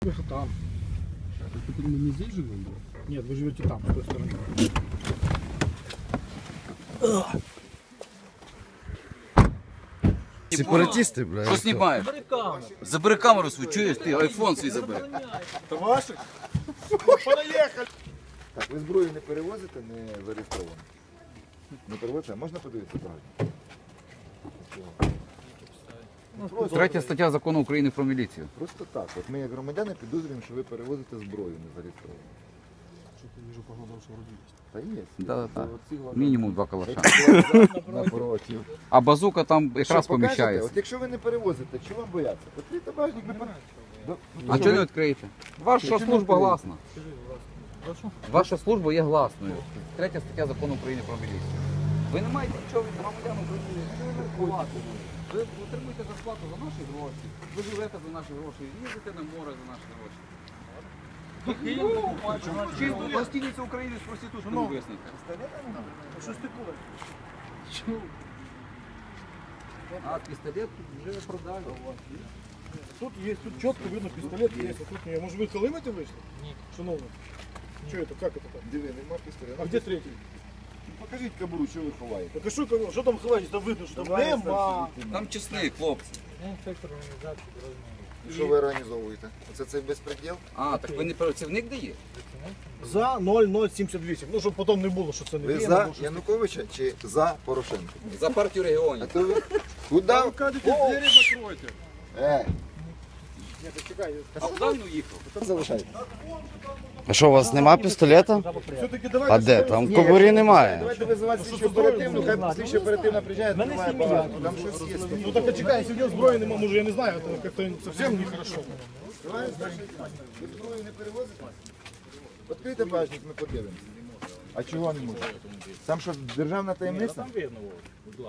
Просто там. Это мы не здесь живем, да? Нет, вы живете там, с той стороны. Сепаратисти, бля. Що знімаєш? Забери камеру свою, чуєш ти, айфон свій забери. Так, ви зброю не перевозите, не зареєстровано. Не перевозите, а можна подивитися правильно? Третя стаття закону України про міліцію. Просто так. От ми як громадяни підозрюємо, що ви перевозите зброю не вижу, похоже, что. Та є. Да, да, так. Мінімум два калаша. Напротив. А базука там якраз Що, покажете? поміщається. От якщо ви не перевозите, чого вам бояться? Ми... Да, ну, А чого не відкриєте? Ваша служба гласна. Ваша служба є гласною. Третя стаття закону України про міліцію. Ви не маєте нічого від громадян України. Ви не платите. Ви отримуєте зарплату за наші гроші. Ви живете за наші гроші, їздите на море за наші гроші. Чисто гостиниця України з проституткою висника. Что ж такое? А пістолет вже продали. Тут есть, тут четко видно пистолет есть, а тут не. Может вы колымите вышли? Нет. Шановні. Что это, как это так? Диви, нема пістолета. А где третий? Покажіть кабуру, що ви ховаєте. Так а что, кого? Что там ховаетесь? Там видно, что там нема. Там чесник, хлопці. Що ви організовуєте? Оце цей безпреділ? А, так ви не працівник дає? За 0078. Ну, щоб потім не було, що це не Ви за що- Януковича чи за Порошенка? За партію А то ви куди? Двери закройте. Е, Ні, чекай. А куди він уїхав? залишайте. А що, у вас нема пістолета? Все-таки давайте. А де? Там кобурі немає. Давайте визивати слідчу оперативну, хай слідчу оперативна приїжджає, відкриває багажник. Там щось є. Ну так чекай, него зброї нема, може я не знаю, то як-то зовсім не хорошо. Ви зброю не перевозите? Відкрийте багажник, ми подивимося. А чого не можете? Там що, державна таємниця?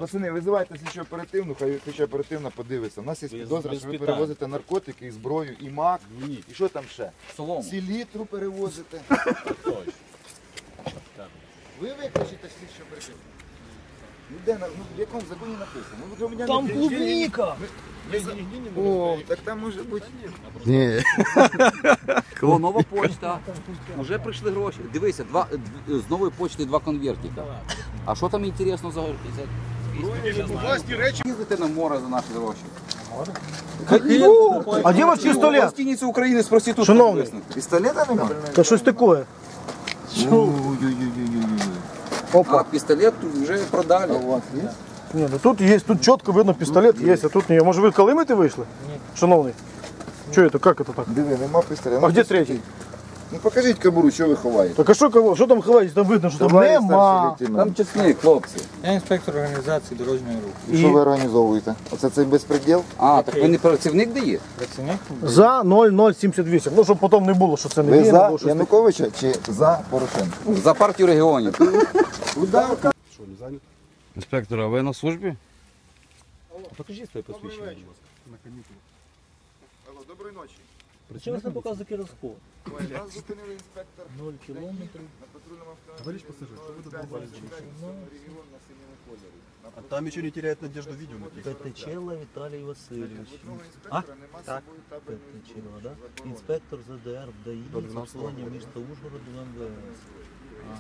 Пацани, визивайте слідчу оперативну, хай слідча оперативна подивиться. У нас є підозра, що ви перевозите наркотики, і зброю, і мак, і що там ще? Солому. Селітру перевозите. Ви виключите слідчу оперативну. Ну де, на- ну, в якому законі написано? Ну, громадяни Там України- клубника! О, так там може бути. Ні. О, нова почта. Уже прийшли гроші. Дивися, два, д- з нової почти два конвертика. А що там інтересно за... за... Власні речі. Їздите на море за наші гроші. А де ваш пістолет? Гостиниця України з проституткою Шановний. Пістолета нема? Та щось таке. Ой-ой-ой-ой-ой. А пістолет тут вже А продали. у вас є? Ні, ну тут є, тут чітко видно пістолет є, а тут ні. Може ви колимити вийшли? Ні. Шановний. Що це, як це так? Диви, нема пістолета. А де третій? Ну покажіть кабуру, що ви ховаєте. Так а що кого? Що там ховаєтесь? Там видно, що там Товариш старший нема. лейтенант. Там чесник, хлопці. Я інспектор організації дорожнього руху. І Що ви організовуєте? Оце цей безпреділ? А, так ви не працівник дає? Працівник За 0078. Ну, щоб потім не було, що це не Ви він, за або щось таке. Януковича чи за Порошенка? За партію регіонів. Не? Інспектор, а ви на службі? покажіть своє посвідчення. будь ласка. На каникулах. Алло, доброї ночі. Чому ви показуєте Кіровського? Нас зупинили інспектор 0 кілометрів. на патрульному. Товарищ пассажир, что вы тут болтаете? Регіон на синьому кольорі. А там еще не теряет надежду видео написано. Петечела Віталій Васильович. А? інспектора нема з Так. собою табельної Петечела, да? Інспектор ЗДР ДАІ, До 12 Законі міста Ужгороду МВС.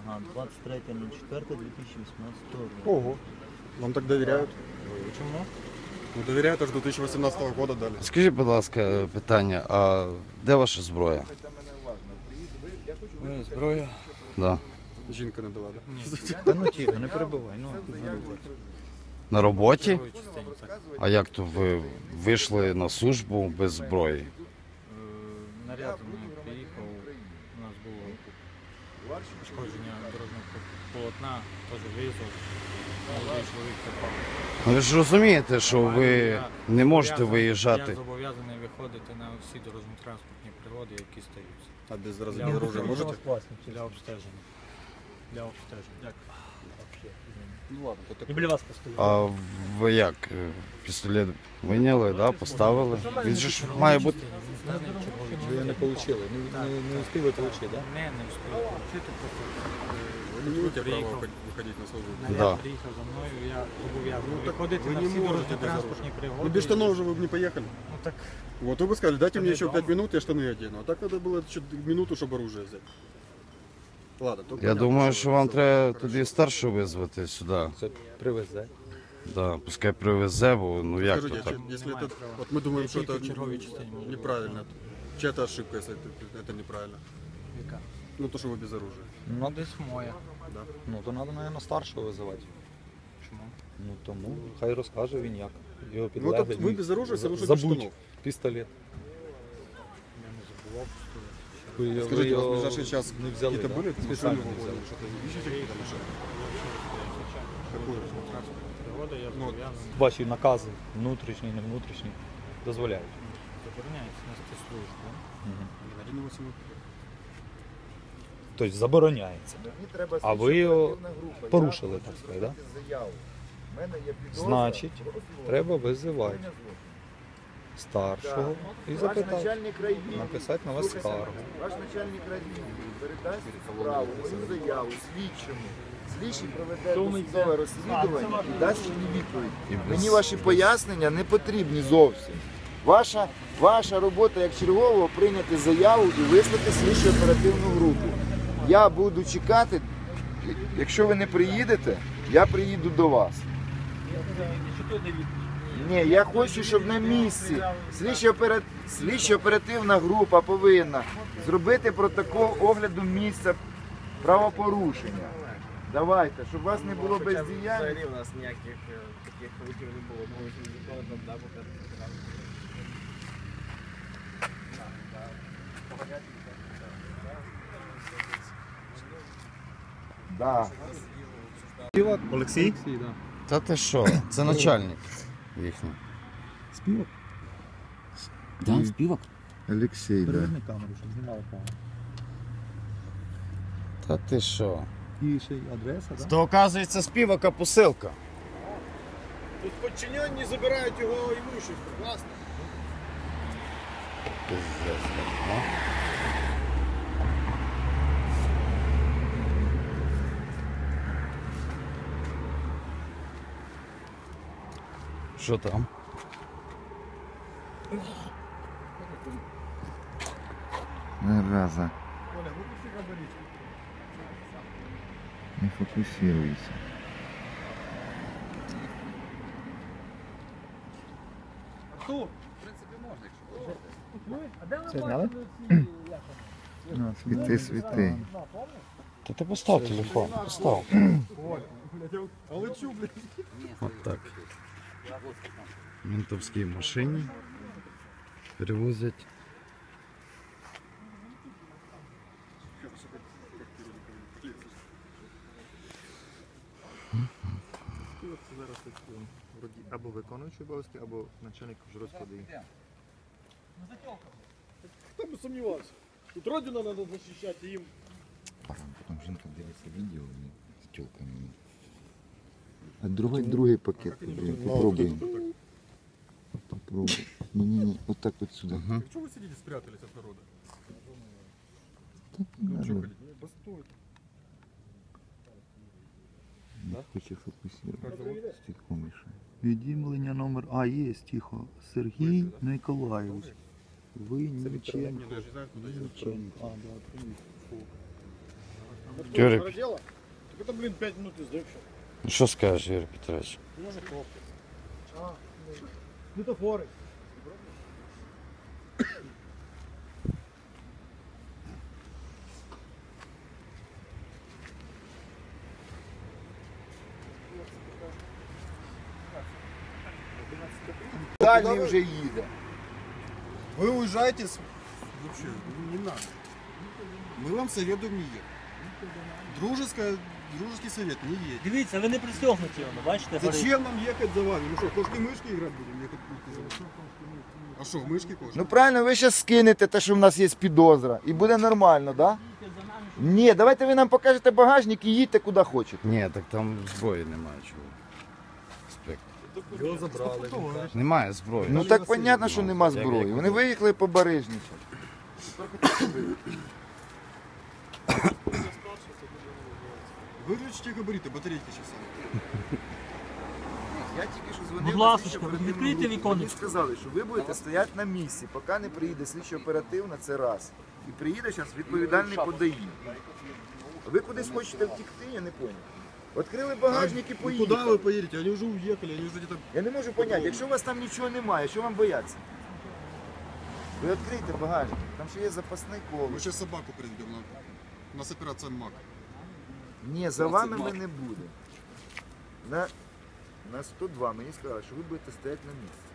Ага, 23.04.2018 року. Ого. Вам так доверяют? Почему? Ну доверяют аж до 2018 года дали. Скажіть, будь ласка, питання, а де ваша зброя? Ну, зброя. Да. Жінка не дала, да? Та ну тихо, не перебивай. Ну, на роботі. Так. А як то ви вийшли на службу без зброї? Е, Наряд приїхав, у нас було пошкодження дорожнього полотна, теж виїзд. Молодий чоловік попав. Ви ж розумієте, що ви Я не можете зобов'язаний- виїжджати. Я зобов'язаний виходити на всі дорожньо-транспортні пригоди, які стаються. А без Для разрядного оружия можете? Для обстеження. Для обстеження. Дякую. І біля вас постою. А ви як? е, Пістолет виняли, да, поставили? Він же ж має бути. отримали, не, не, не успіли отримати, да? Не, не встиг отримати, просто Вы не имеете приїхав. права выходить- выходить на службу. наряд Да. приїхав за мною, я зобов'язаний Ну, так виходити ви на не всі можете дорожні без транспортні пригоди. Ну без штанов же вы бы не поехали. Ну так Вот вы бы сказали, дайте мне не еще дома. 5 минут, я штаны одену. А так надо было чуть минуту, чтобы оружие взять. Ладно, то Я понятно, думаю, что що вы- вам треба Хорошо. тоді старшого визвати сюди. Це привезе. Да, пускай привезе, бо ну як то Скажите, а так? че- если Немає это, права. вот мы думаем, Я что тільки это в черговій частині можу. неправильно. Чья-то ошибка, если это, это неправильно. яка? Ну то, что вы без оружия. Ну десь моя. Да. Ну то треба, мабуть, старшого визивати. Чому? Ну тому хай розкаже він як. Його Ну так підлеглий. вы без оружия, все равно что без Забудь штанов. пістолет. Я не забував. Ви, ви Скажите, у його вас в ближайший час не взяли, какие-то да? были Спеціально машины не в взяли. городе? Что-то ищете какие-то машины? Какую? Пригода, я Ну, зобов'язаний. Ваші накази, внутрішні, не внутрішні, дозволяють. Забороняється нести службу. Один на восемь. Тобто забороняється. Мені треба А ви його слідчо-оперативна група. порушили, Я так хочу сказати, да? зробити заяву. У мене є підозра Значить, про злочин. Треба визивати Вчинення злочину. старшого і Ваш запитати, написати на вас скаргу. Ваш начальник райвідділу передасть справу, мою заяву слідчому. Слідчий проведе досудове розслідування і дасть мені відповідь. Мені ваші пояснення не потрібні зовсім. Ваша, ваша робота як чергового прийняти заяву і вислати слідчу оперативну групу. Я буду чекати. Якщо ви не приїдете, я приїду до вас. Ні, я хочу, щоб на місці слідчо-опера- слідчо-оперативна група повинна зробити протокол огляду місця правопорушення. Давайте, щоб у вас не було бездіяльності. у нас ніяких е, таких рухів не було. Ми вже ніколи там да, поки Да. Олексій? Та ти що? Це начальник їхній. Співак? Да, співак. Олексій, да. Переверни камеру, щоб знімали камеру. Та ти що? І ще й адреса, так? То оказується співака посилка. Тут подчиненні забирають його имущество. Класно. Пиздець, ну. Що там? Зараза. Не фокусируйся. Це зняли? Ну, світи, світи. Та ти постав телефон, постав. Алычу, блядь. От так. Ментовській машині перевозять. Зараз або виконуючий обов'язки, або начальник Жорстокого ДІ. Хто би сумнівався? Тут родину треба захищати їм. Потім жінка дивиться відео з тілками. А другий, другий пакет. Попробуємо. Попробуй. Ні-ні-ні, от так от сюди. Чего вы сидите, спрятались от народа? Надо. Постой. Не хоче фокусувати. Стекло мішає. Відділення номер А є, тихо. Сергій Николаєвич. Винниченко. Не, ну не знаю, куда идти. Винниченко. А, да, привіт. Так это, блин, 5 минут и. ну що скажеш, Юрій Петрович? Може кнопка. А, Світофори. Дальний вже їде. Вы уезжаете с... Вообще, ну, не надо. Мы вам советуем не ехать. Дружеская, дружеский совет, не едь. Дивіться, ви не пристегнуті, воно, бачите, горить. Зачем нам ехать за вами? Ну что, кошки мышки играть будем? Ехать кошки за вами? А что, мышки кошки? Ну правильно, ви зараз скинете те, що в нас є підозра, і буде нормально, так? Да? Ні, давайте ви нам покажете багажник і їдьте куди хочете. Ні, так там зброї немає чого. Спектр. Його забрали. Немає зброї. Ну так понятно, що нема зброї. Вони виїхали по Барижничу. Тепер хоча б ви. Выключите габариты, батарейки сейчас. Я тільки що дзвонив. Будь на ласка, слідчо-оперативну відкрийте групу. віконечко. Мені сказали, що ви будете стояти на місці, поки не приїде слідчо оперативна, це раз. І приїде зараз відповідальний по ДАІ. Ви кудись хочете втікти, я не поняв. Відкрили багажник і Ну куда поїхали. вы поедете? Они уже уехали, они уже где-то... Я не можу поняти, якщо у вас там нічого немає, що вам бояться? Ви відкрийте багажник, там ще є запасний коло. Мы сейчас собаку приведем. На... У нас операция МАК. Ні, за вами ми не будемо. На, на 102 мені сказали, що ви будете стояти на місці.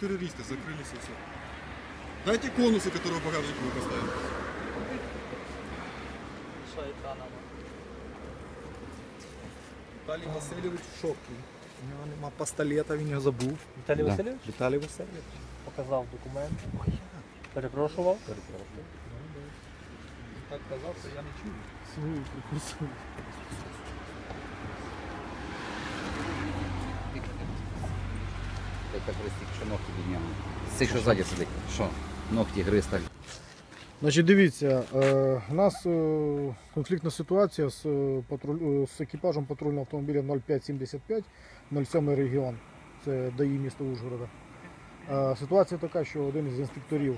Террористы закрылись и все. Дайте конусы, которые в багажнике мы поставим. Віталій Васильович в шокі. У нього нема пістолета, він його забув. Віталій Да. Васильович Віталій Васильович. показав документи. Перепрошував. Так казав, що я не чую. Ти так гристик, що ногті підняв. Цей, що ззаді сидить. Що? Ногті гриз так. Значить, дивіться, е, у нас е, конфліктна ситуація з, е, патруль, з екіпажем патрульного автомобіля 0575, 07 регіон, це ДАІ міста Ужгорода. Ситуація така, що один із інспекторів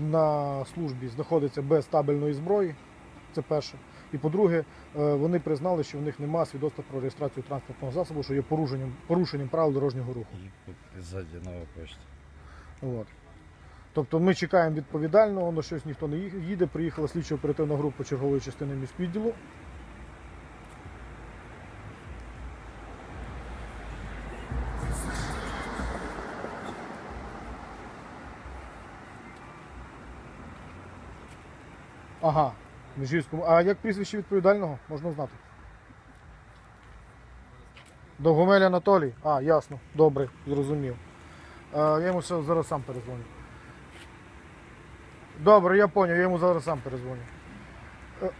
на службі знаходиться без табельної зброї, це перше. І по-друге, е, вони признали, що в них немає свідоцтва про реєстрацію транспортного засобу, що є порушенням, порушенням правил дорожнього руху. Ззаді нова почта. От. Тобто ми чекаємо відповідального, на щось ніхто не їде. Приїхала слідчо оперативна група чергової частини міськвідділу. Межівському. А як прізвище відповідального? Можна знати. Довгомель Анатолій. А, ясно. Добре, зрозумів. Е, Я йому зараз сам перезвоню. Добре, я зрозумів, я йому зараз сам перезвоню. Е.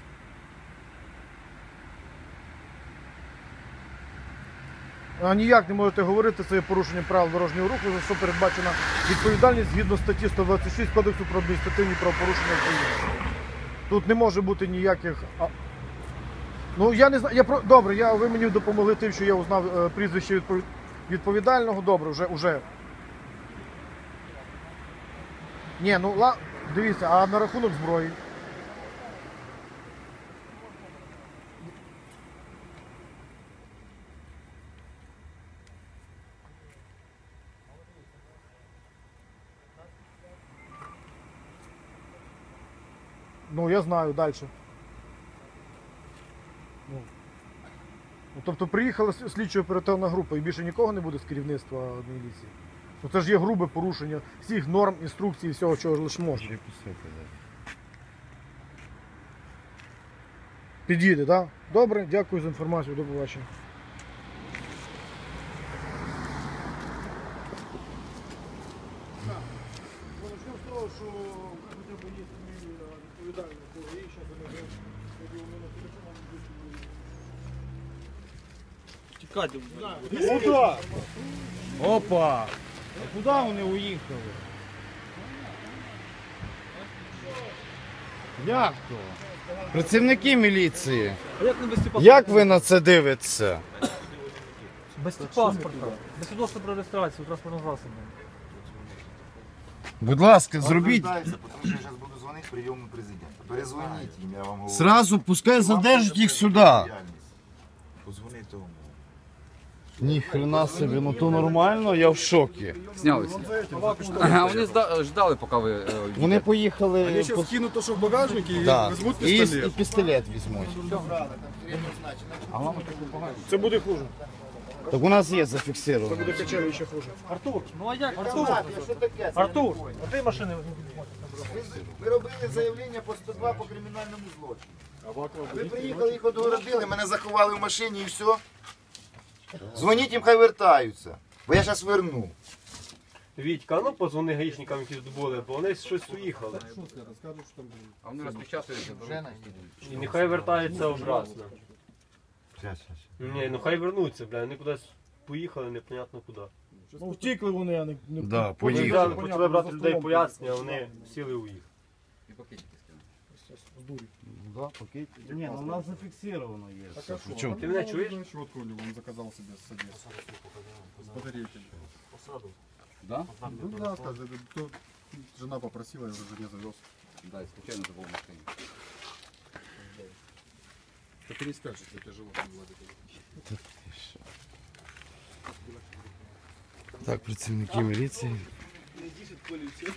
А ніяк не можете говорити, це є порушення правил дорожнього руху, за що передбачена відповідальність згідно статті 126 Кодексу про адміністративні правопорушення України. Тут не може бути ніяких. Ну я не знаю. Я про добре, я ви мені допомогли тим, що я узнав е, прізвище відпов... відповідального. Добре, вже вже. Ні, ну ла... дивіться, а на рахунок зброї. Ну, я знаю далі. Ну. Ну, тобто приїхала слідчо оперативна група і більше нікого не буде з керівництва міліції. Ну це ж є грубе порушення всіх норм, інструкцій, і всього, чого лише можна. Підійде, так? Да? Добре, дякую за інформацію, до побачення. Начнем с того, что хотя бы есть відповідальні, бо я зараз вони вже у мене телефон. Тікати. Куда? Опа! А куди вони уїхали? Як то? Працівники міліції, як ви на це дивитеся? Без паспорта. Без свідоцтва про реєстрацію транспортного засобу. Будь ласка, зробіть. Звертайтеся, тому я зараз буду дзвонити прийому президента. Перезвоніть їм, я вам говорю. Сразу пускай задержать їх сюди. Ні хрена собі, ну то нормально, я в шокі. Знялися. А вони зда- ждали, поки ви. е, Вони поїхали. Они сейчас кинут то, что в багажнике, и Да. возьмут І, пистолет. і пістолет візьмуть. Це буде хуже. Так у нас є Це зафіксировано. буде качелі ще хуже. Артур, ну а як? Артур, Що таке? Артур, а ти машини Ви робили заявлення по 102 по кримінальному злочину. Ви приїхали, їх одгородили, мене заховали в машині і все. Дзвоніть їм, хай вертаються. Бо я зараз верну. Вітька, ну позвони гаїшникам, які тут були, бо вони щось уїхали. А вони розпечатуються. І нехай вертаються обратно. Щас, щас. Ні, ну хай вернуться, бля, вони кудись поїхали непонятно куди. Ну, втікли вони, а не... не Да, поїхали. взяли, почали брати людей пояснення, а вони сіли у їх. І пакетики скинули. З дурі. Да, пакет. Ні, ну у нас зафіксировано є. все. Причому Ти мене чуєш? Вот он заказал себе с Одессы. С батарейками. Да? Ну да, скажи, то жена попросила, я уже жене завез. Да, і случайно забув в машині. Это 35, что тебе тяжело. Так, працівники міліції. Не дишит полиция.